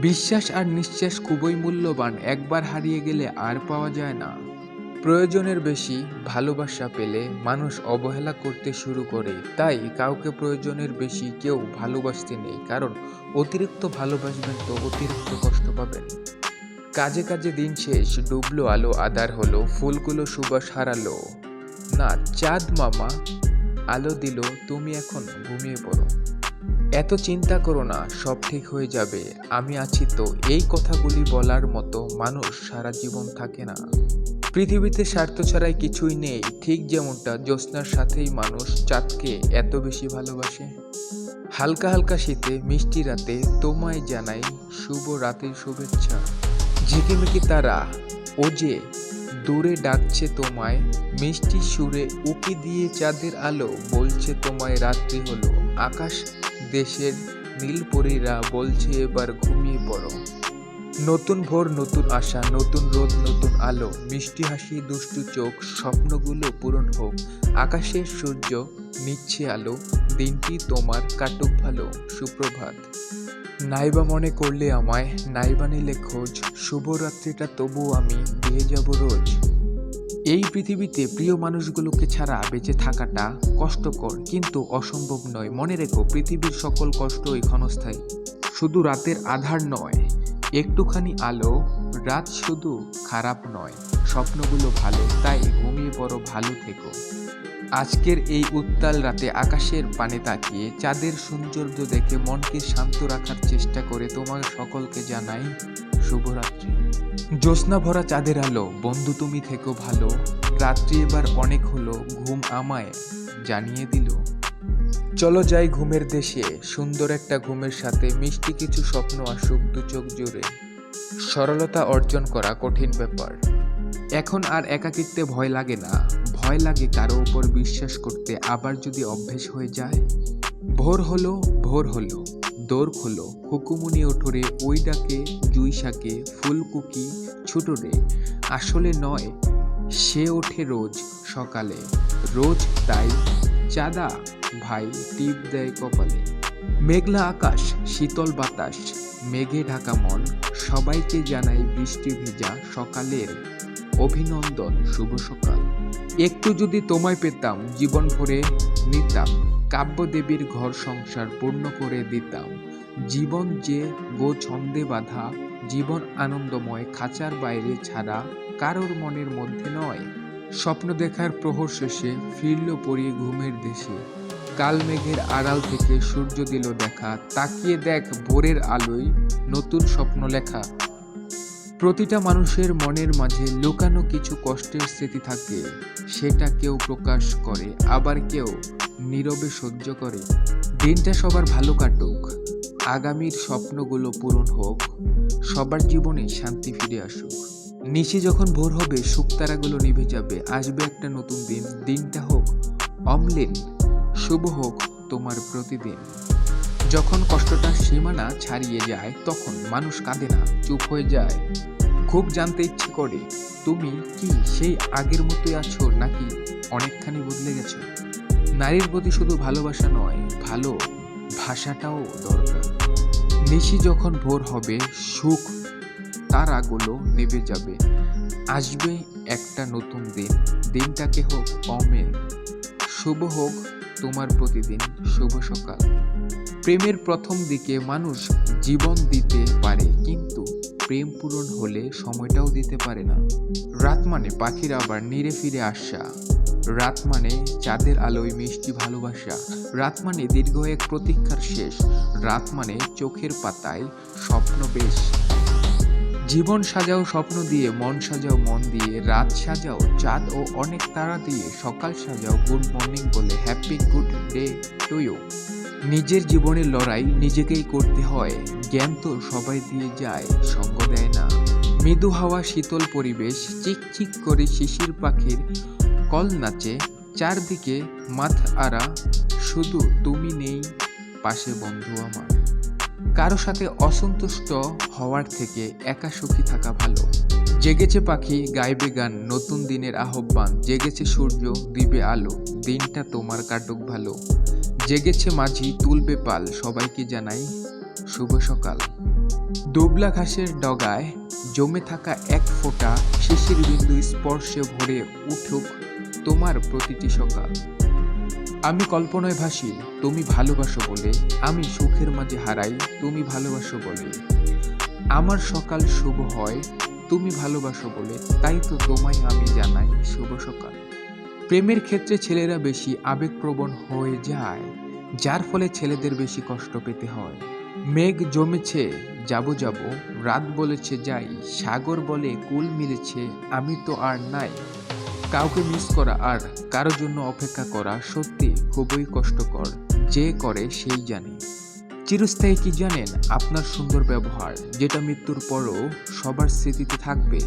বিশ্বাস আর নিঃশ্বাস খুবই মূল্যবান, একবার হারিয়ে গেলে আর পাওয়া যায় না। প্রয়োজনের বেশি ভালোবাসা পেলে মানুষ অবহেলা করতে শুরু করে, তাই কাউকে প্রয়োজনের বেশি কেউ ভালোবাসতে নেই, কারণ অতিরিক্ত ভালোবাসবেন তো অতিরিক্ত কষ্ট পাবেন। কাজে কাজে দিন শেষ, ডুবলো আলো আদার হলো, ফুলগুলো সুবাস হারালো। না, চাঁদ মামা আলো দিল, তুমি এখন ঘুমিয়ে পড়ো। এত চিন্তা করো না, সব ঠিক হয়ে যাবে। আমি আছি তো, এই কথাগুলি বলার মতো মানুষ সারা জীবন থাকে না। পৃথিবীতে স্বার্থ ছাড়াই কিছুই নেই, ঠিক যেমনটা জ্যোৎস্নার সাথেই মানুষ চাঁদকে এত বেশি ভালোবাসে। হালকা হালকা শীতে, মিষ্টি রাতে তোমায় জানাই শুভ রাতের শুভেচ্ছা। ঝিকিমিকি তারা, ও যে দূরে ডাকছে তোমায়, মিষ্টি সুরে উকি দিয়ে চাঁদের আলো বলছে তোমায় রাত্রি হলো। আকাশ দেশের নীলপরীরা বলছে, এবার ঘুমিয়ে পড়ো। নতুন ভোর, নতুন আশা, নতুন রোদ, নতুন আলো। মিষ্টি হাসি, দুষ্টু চোখ, স্বপ্নগুলো পূরণ হোক। আকাশের সূর্য, নিচ্ছে আলো। দিনটি তোমার কাটুক ভালো। সুপ্রভাত। নাইবা মনে করলে আমায়, নাইবা নিলে খোঁজ। শুভরাত্রিটা তবু আমি দিয়ে যাব রোজ। এই পৃথিবীতে প্রিয় মানুষগুলোকে ছাড়া বেঁচে থাকাটা কষ্টকর কিন্তু অসম্ভব নয়। মনে রেখো, পৃথিবীর সকল কষ্টই ক্ষণস্থায়ী। শুধু রাতের আধার নয়, একটুখানি আলো, রাত শুধু খারাপ নয়। স্বপ্নগুলো ভালো, তাই ঘুমিয়ে পড়ো, ভালো থেকো। আজকের এই উত্তাল রাতে আকাশের পানে তাকিয়ে, চাঁদের সৌন্দর্য দেখে মনকে শান্ত রাখার চেষ্টা করে তোমার সকলকে জানাই শুভরাত্রি। জ্যোৎস্না ভরা চাঁদের আলো, বন্ধু তুমি থেকো ভালো। রাত্রি এবার অনেক হলো, ঘুম আমায় জানিয়ে দিল। চলো যাই ঘুমের দেশে, সুন্দর একটা ঘুমের সাথে, মিষ্টি কিছু স্বপ্ন আসুক দু চোখ জুড়ে। সরলতা অর্জন করা কঠিন ব্যাপার। এখন আর একাকিত্বে ভয় লাগে না। ভয় লাগে কারও উপর বিশ্বাস করতে, আবার যদি অভ্যেস হয়ে যায়। ভোর হলো ভোর হলো। দোর খোলো, হুকুমুনি ওঠরে, ওই ডাকে, জুই শাকে, ফুলকুকি ছুটোরে। আসলে নয়, সে ওঠে রোজ সকালে। রোজ তাই চাঁদা ভাই টিপ দেয় কপালে। মেঘলা আকাশ, শীতল বাতাস, মেঘে ঢাকা মন, সবাইকে জানাই বৃষ্টি ভেজা সকালের অভিনন্দন, শুভ সকাল। একটু যদি তোমায় পেতাম জীবন ভরে নিতাম। কাব্যদেবীর ঘর সংসার পূর্ণ করে দিতাম। জীবন যে গো ছন্দে বাঁধা, জীবন আনন্দময় খাঁচার বাইরে ছাড়া কারোর মনের মধ্যে নয়। স্বপ্ন দেখার প্রহর শেষে ফিরল পড়িয়ে ঘুমের দেশে। কাল মেঘের আড়াল থেকে সূর্য দিল দেখা, তাকিয়ে দেখ ভোরের আলোয় নতুন স্বপ্ন লেখা। প্রতিটা মানুষের মনের মাঝে লুকানো কিছু কষ্টের স্মৃতি থাকে, সেটা কেউ প্রকাশ করে, আবার কেউ নীরবে সহ্য করে। দিনটা সবার ভালো কাটুক। আগামীর স্বপ্নগুলো পূরণ হোক। সবার জীবনে শান্তি ফিরে আসুক। নিশে যখন ভোর হবে শুকতারাগুলো নিভে যাবে। আসবে একটা নতুন দিন। দিনটা হোক অমলিন। শুভ হোক তোমার প্রতিদিন। যখন কষ্টটা সীমানা ছাড়িয়ে যায়, তখন মানুষ কাঁদে না, চুপ হয়ে যায়। খুব জানতে ইচ্ছে করে, তুমি কি সেই আগের মতোই আছো নাকি অনেকখানি বদলে গেছো? নারীর প্রতি শুধু ভালোবাসা নয়, ভালো ভাষাটাও দরকার। নিশি যখন ভোর হবে, সুখ তারাগুলো নেবে যাবে। আসবে একটা নতুন দিন। দিনটাকে হোক অমেল। শুভ হোক তোমার প্রতিদিন। শুভ সকাল। প্রেমের প্রথম দিকে মানুষ জীবন দিতে পারে, কিন্তু প্রেম পূরণ হলে সময়টাও দিতে পারে না। রাত মানে পাখির আবার নিরে ফিরে আসা। রাত মানে চাঁদের আলোয় মিষ্টি ভালোবাসা। রাত মানে দীর্ঘ এক প্রতীক্ষার শেষ। রাত মানে চোখের পাতায় স্বপ্ন বেশ। জীবন সাজাও স্বপ্ন দিয়ে, মন সাজাও মন দিয়ে, রাত সাজাও চাঁদ ও অনেক তারা দিয়ে, সকাল সাজাও গুড মর্নিং বলে happy good day to you. নিজের জীবনের লড়াই নিজেকেই করতে হয়, জ্ঞান তো সবাই দিয়ে যায়, সঙ্গ দেয় না। মৃদু হাওয়া শীতল পরিবেশ চিক চিক করে শিশির পাখির কল নাচে। চারদিকে মাথ আরা, শুধু তুমি নেই পাশে বন্ধু আমার। কারও সাথে অসন্তুষ্ট হওয়ার থেকে একা সুখী থাকা ভালো। জেগেছে পাখি, গাইবে গান, নতুন দিনের আহ্বান। জেগেছে সূর্য, দিবে আলো, দিনটা তোমার কাটুক ভালো। জেগেছে মাঝি, তুলবে পাল, সবাইকে জানাই শুভ সকাল। দুবলা ঘাসের ডগায় জমে থাকা এক ফোঁটা শিশির বিন্দু স্পর্শে ভরে উঠুক তোমার প্রতিটি সকাল আমি কল্পনায় ভাসি, তুমি ভালোবাসো বলে। আমি সুখের মাঝে হারাই, তুমি ভালোবাসো বলে। আমার সকাল শুভ হয়, তুমি ভালোবাসো বলে। তাই তো তোমায় আমি জানাই শুভ সকাল। প্রেমের ক্ষেত্রে ছেলেরা বেশি আবেগপ্রবণ হয়ে যায়, যার ফলে ছেলেদের বেশি কষ্ট পেতে হয়। মেঘ জমেছে যাব যাব, রাত বলেছে যাই, সাগর বলে কুল মিলেছে, আমি তো আর নাই। কাউকে মিস করা আর কারও জন্য অপেক্ষা করা সত্যি খুবই কষ্টকর, যে করে সেই জানে। চিরস্থায়ী কি জানেন আপনার সুন্দর ব্যবহার, যেটা মৃত্যুর পরও সবার স্মৃতিতে থাকবে।